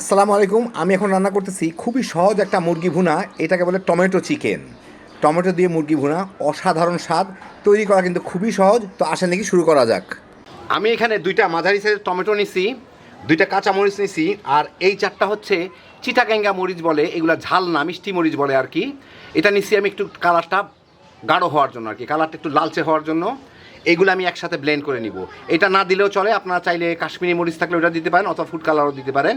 আসসালামু আলাইকুম, আমি এখন রান্না করতেছি খুবই সহজ একটা মুরগি ভুনা, এটাকে বলে টমেটো চিকেন। টমেটো দিয়ে মুরগি ভুনা, অসাধারণ স্বাদ, তৈরি করা কিন্তু খুবই সহজ, তো আসেন নাকি শুরু করা যাক। আমি এখানে দুইটা মাঝারি সাইজের টমেটো নিছি, দুইটা কাঁচা মরিচ নিছি, আর এই চারটা হচ্ছে চিটাগ্যাঙ্গা মরিচ বলে, এগুলো ঝাল না মিষ্টি মরিচ বলে আর কি। এটা নিচ্ছি আমি একটু কালারটা গাঢ় হওয়ার জন্য আর কি, কালারটা একটু লালচে হওয়ার জন্য। এগুলো আমি একসাথে ব্লেন্ড করে নিব। এটা না দিলেও চলে, আপনারা চাইলে কাশ্মীরি মরিচ থাকলে ওটা দিতে পারেন, অথবা ফুড কালারও দিতে পারেন।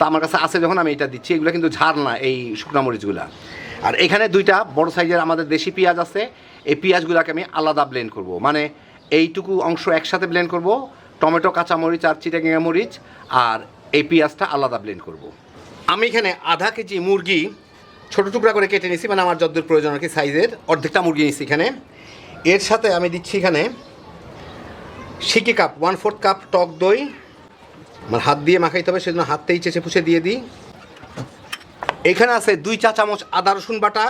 তো আমার কাছে আছে যখন, আমি এটা দিচ্ছি। এগুলো কিন্তু ঝাড় না, এই শুকনা মরিচগুলা। আর এখানে দুইটা বড় সাইজের আমাদের দেশি পেঁয়াজ আছে। এই পেঁয়াজগুলোকে আমি আলাদা ব্লেন্ড করব। মানে এইটুকু অংশ একসাথে ব্লেন্ড করব। টমেটো কাঁচা মরিচ আর চিটাগিঙা মরিচ আর এই পেঁয়াজটা আলাদা ব্লেন্ড করব। আমি এখানে আধা কেজি মুরগি ছোটো টুকরা করে কেটে নিছি মানে আমার যদ্দূর প্রয়োজন আর কি সাইজের। অর্ধেকটা মুরগি নিছি এখানে। এর সাথে আমি দিচ্ছি এখানে সিকি কাপ ওয়ান ফোর্থ কাপ টক দই আমার হাত দিয়ে মাখাইতে হবে, সেজন্য হাততেই চেঁচে পুষে দিয়ে দিই। এখানে আছে দুই চা চামচ আদা, রসুন বাটা,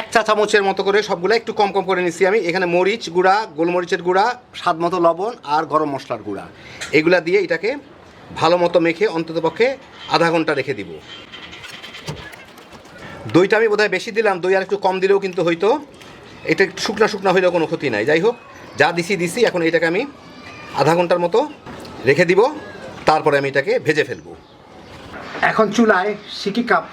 এক চা চামচের মতো করে সবগুলো একটু কম কম করে নিচ্ছি আমি। এখানে মরিচ গুঁড়া, গোলমরিচের গুঁড়া, স্বাদ মতো লবণ আর গরম মশলার গুঁড়া। এগুলা দিয়ে এটাকে ভালো মতো মেখে অন্ততপক্ষে আধা ঘণ্টা রেখে দিব। দইটা আমি বোধহয় বেশি দিলাম, দই আর একটু কম দিলেও কিন্তু হয়তো এটা শুকনা শুকনা হইলেও কোনো ক্ষতি নাই। যাই হোক, যা দিছি দিছি, এখন এটাকে আমি আধা ঘণ্টার মতো রেখে দিব। তারপরে আমি এটাকে ভেজে ফেলব। এখন চুলায় সিকি কাপ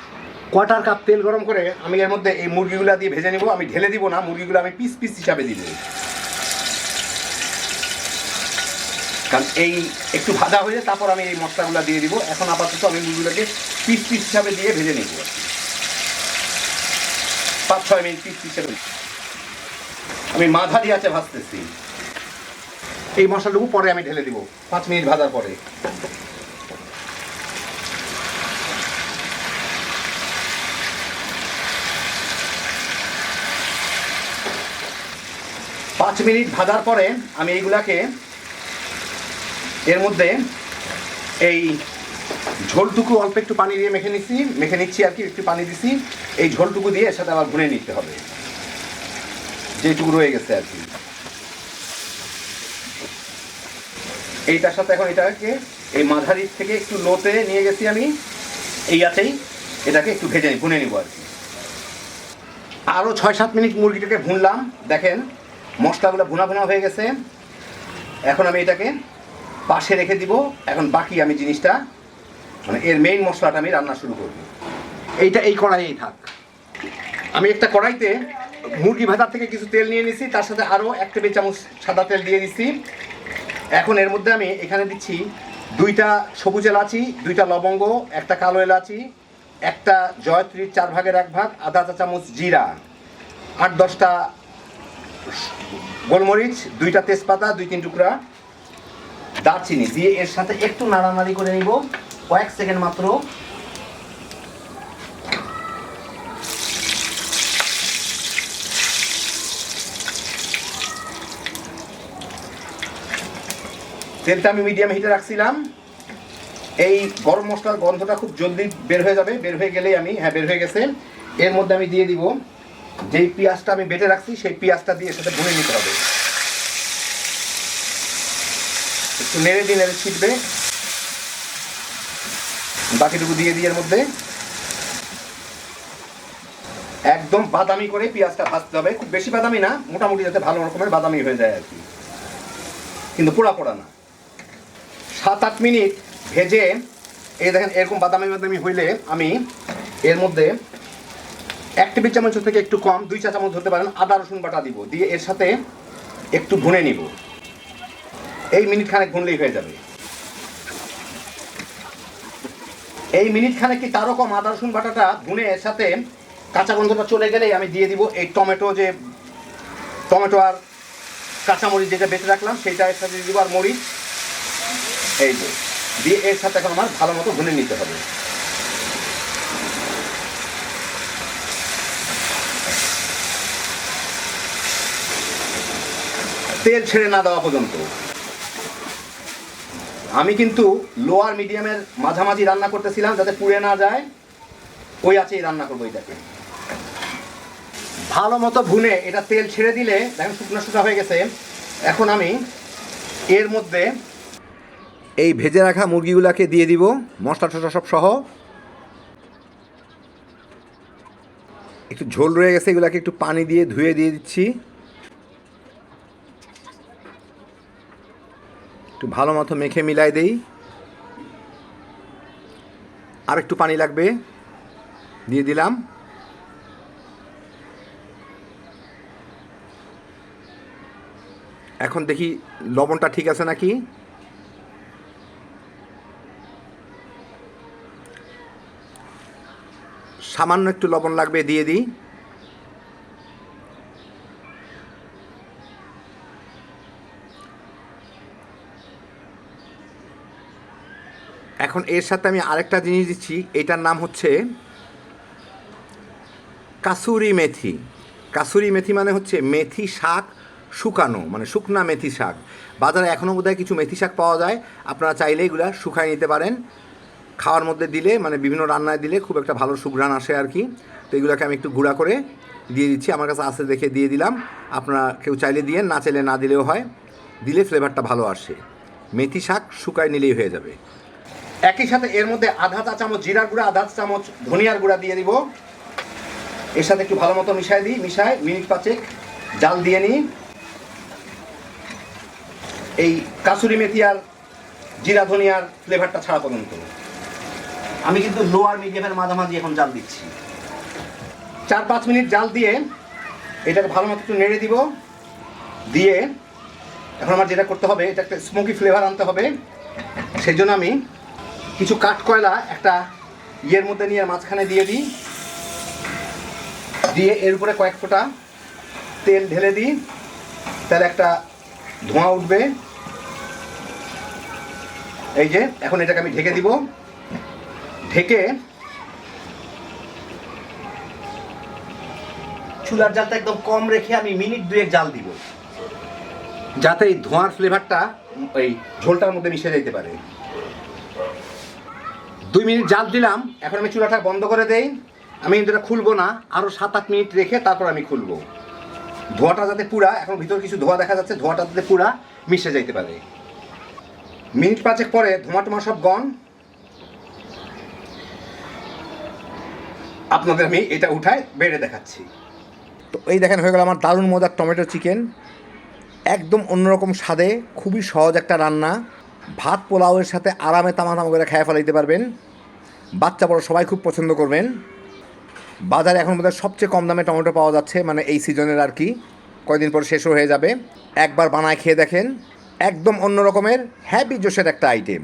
কোয়াটার কাপ তেল গরম করে আমি এর মধ্যে এই মুরগিগুলো দিয়ে ভেজে নিব। আমি ঢেলে দিব না, মুরগিগুলো আমি পিস পিস হিসাবে দিয়ে দিব। কারণ এই একটু ভাজা হয়ে তারপর আমি এই মশলাগুলো দিয়ে দিব। এখন আপাতত আমি মুরগিগুলোকে পিস পিস হিসাবে দিয়ে ভেজে নিব। পাঁচ ছয় মিনিট পিস পিস হিসাবে। আমি মাঝারি আছে ভাজতেছি। এই মশলাটুকু পরে আমি ঢেলে দিব, পাঁচ মিনিট ভাজার পরে। পাঁচ মিনিট ভাজার পরে আমি এইগুলাকে এর মধ্যে এই ঝোলটুকু অল্প একটু পানি দিয়ে মেখে নিচ্ছি মেখে নিচ্ছি আর কি, একটু পানি দিছি। এই ঝোলটুকু দিয়ে এর সাথে আবার ভুনে নিতে হবে, যেটুকু রয়ে গেছে আর কি। এইটার সাথে এখন এটাকে এই মাঝারি থেকে একটু লোতে নিয়ে গেছি আমি এই আছেই এটাকে একটু ভেজে ভুনে নিব আর কি। আরও ছয় সাত মিনিট মুরগিটাকে ভুনলাম, দেখেন মশলাগুলো ভুনা ভুনা হয়ে গেছে। এখন আমি এটাকে পাশে রেখে দিব, এখন বাকি আমি জিনিসটা মানে এর মেইন মশলাটা আমি রান্না শুরু করব। এইটা এই কড়াইয়েই থাক। আমি একটা কড়াইতে মুরগি ভাতার থেকে কিছু তেল নিয়ে নিছি, তার সাথে আরও এক টেবিল চামচ সাদা তেল দিয়ে দিচ্ছি এখন এর মধ্যে আমি এখানে দিচ্ছি দুইটা সবুজ এলাচি, দুইটা লবঙ্গ, একটা কালো এলাচি, একটা জয়ত্রীর চার ভাগের এক ভাগ, আধা চা চামচ জিরা, আট দশটা গোলমরিচ, দুইটা তেজপাতা, দুই তিন টুকরা দারচিনি। দিয়ে এর সাথে একটু নাড়ানাড়ি করে নিব। কয়েক সেকেন্ড মাত্র। তেলটা আমি মিডিয়াম হিটে রাখছিলাম। এই গরম মশলার গন্ধটা খুব জলদি বের হয়ে যাবে। বের হয়ে গেলেই আমি হ্যাঁ বের হয়ে গেছে। এর মধ্যে আমি দিয়ে দিব যেই পেঁয়াজটা আমি বেটে রাখছি, সেই পেঁয়াজটা দিয়ে সাথে ভুনে নিতে হবে। একটু নেড়ে দিয়ে নেড়ে ছিটবে। বাকিটুকু দিয়ে দিই এর মধ্যে। একদম বাদামি করে পেঁয়াজটা ভাজতে হবে। খুব বেশি বাদামি না, মোটামুটি যাতে ভালো রকমের বাদামি হয়ে যায় আর কি। কিন্তু পোড়া পোড়া না। সাত আট মিনিট ভেজে, এই দেখেন এরকম বাদামি বাদামি হইলে আমি এর মধ্যে এক টেবিল চামচ থেকে একটু কম, দুই চা চামচ ধরতে পারেন, আদা রসুন বাটা দিব, দিয়ে এর সাথে একটু ভুনে নিব। এই মিনিট খানেক ভুনলেই হয়ে যাবে। এই মিনিট খানেক কি তারও কম আদা রসুন বাটাটা ভুনে এর সাথে কাঁচা গন্ধটা চলে গেলেই আমি দিয়ে দিব এই টমেটো যে, টমেটো আর কাঁচামরিচ যেটা বেঁচে রাখলাম, সেটা এর সাথে দিব, আর মরিচ এই যে, দিয়ে এর সাথে এখন আমার ভালো মতো ভুনে নিতে হবে। তেল ছেড়ে না দেওয়া পর্যন্ত। আমি কিন্তু লোয়ার মিডিয়ামের মাঝামাঝি রান্না করতেছিলাম যাতে পুড়ে না যায়। ওই আছেই রান্না করব এটাকে। ভালো মতো ভুনে এটা তেল ছেড়ে দিলে, দেখেন শুকনো শুকনো হয়ে গেছে। এখন আমি এর মধ্যে এই ভেজে রাখা মুরগিগুলাকে দিয়ে দিব। মশলা টশলা সব সহ। একটু ঝোল রয়ে গেছে, এগুলাকে একটু পানি দিয়ে ধুয়ে দিয়ে দিচ্ছি। একটু ভালো মতো মেখে মিলাই দেই। আর একটু পানি লাগবে, দিয়ে দিলাম। এখন দেখি লবণটা ঠিক আছে নাকি? সামান্য একটু লবণ লাগবে, দিয়ে দিই। এখন এর সাথে আমি আরেকটা জিনিস দিচ্ছি, এটার নাম হচ্ছে কাসুরি মেথি। কাসুরি মেথি মানে হচ্ছে মেথি শাক শুকানো মানে শুকনা মেথি শাক। বাজারে এখনও বোধহয় কিছু মেথি শাক পাওয়া যায়, আপনারা চাইলে এগুলো শুকায় নিতে পারেন। খাওয়ার মধ্যে দিলে মানে বিভিন্ন রান্নায় দিলে খুব একটা ভালো সুঘ্রাণ আসে আর কি। তো এগুলোকে আমি একটু গুঁড়া করে দিয়ে দিচ্ছি। আমার কাছে আছে দেখে দিয়ে দিলাম। আপনারা কেউ চাইলে দিয়ে না চাইলে না দিলেও হয়। দিলে ফ্লেভারটা ভালো আসে। মেথি শাক শুকায় নিলেই হয়ে যাবে। একই সাথে এর মধ্যে আধা চা চামচ জিরার গুঁড়া, আধা চা চামচ ধনিয়ার গুঁড়া দিয়ে দিব। এর সাথে একটু ভালো মতো মিশাই দিই, মিশাই, মিনিট পাঁচেক জাল দিয়ে নিই। এই কাসুরি মেথি আর জিরা ধনিয়ার ফ্লেভারটা ছাড়া পর্যন্ত। আমি কিন্তু লো আর মিডিয়ামের মাঝামাঝি এখন জাল দিচ্ছি। চার পাঁচ মিনিট জাল দিয়ে এটাকে ভালো মতো একটু নেড়ে দিব। দিয়ে এখন আমার যেটা করতে হবে, এটা একটা স্মোকি ফ্লেভার আনতে হবে। সেই জন্য আমি কিছু কাঠ কয়লা একটা ইয়ের মধ্যে নিয়ে মাঝখানে দিয়ে দিই। দিয়ে এর উপরে কয়েক ফোঁটা তেল ঢেলে দিই। তার একটা ধোঁয়া উঠবে। এই যে, এখন এটাকে আমি ঢেকে দিব। ঢেকে চুলার জালটা একদম কম রেখে আমি মিনিট দুয়েক জাল দিব। যাতে এই ধোঁয়ার ফ্লেভারটা এই ঝোলটার মধ্যে মিশে যেতে পারে। দুই মিনিট জাল দিলাম, এখন আমি চুলাটা বন্ধ করে দেই। আমি কিন্তু এটা খুলবো না আরও সাত আট মিনিট রেখে তারপর আমি খুলবো। ধোঁয়াটা যাতে পুরা, এখন ভিতরে কিছু ধোঁয়া দেখা যাচ্ছে, ধোঁয়াটা যাতে পুরা মিশে যাইতে পারে। মিনিট পাঁচেক পরে ধোঁয়া টোমা সব গন আপনাদের আমি এটা উঠায় বেড়ে দেখাচ্ছি। তো এই দেখেন, হয়ে গেল আমার দারুণ মজার টমেটো চিকেন। একদম অন্যরকম স্বাদে, খুবই সহজ একটা রান্না। ভাত পোলাওয়ের সাথে আরামে তামাতাম করে খেয়ে ফেলাইতে পারবেন। বাচ্চা বড় সবাই খুব পছন্দ করবেন। বাজারে এখন বোধহয় সবচেয়ে কম দামে টমেটো পাওয়া যাচ্ছে মানে এই সিজনের আর কি। কয়দিন পর শেষও হয়ে যাবে। একবার বানায় খেয়ে দেখেন। একদম অন্য রকমের হ্যাপি জোশের একটা আইটেম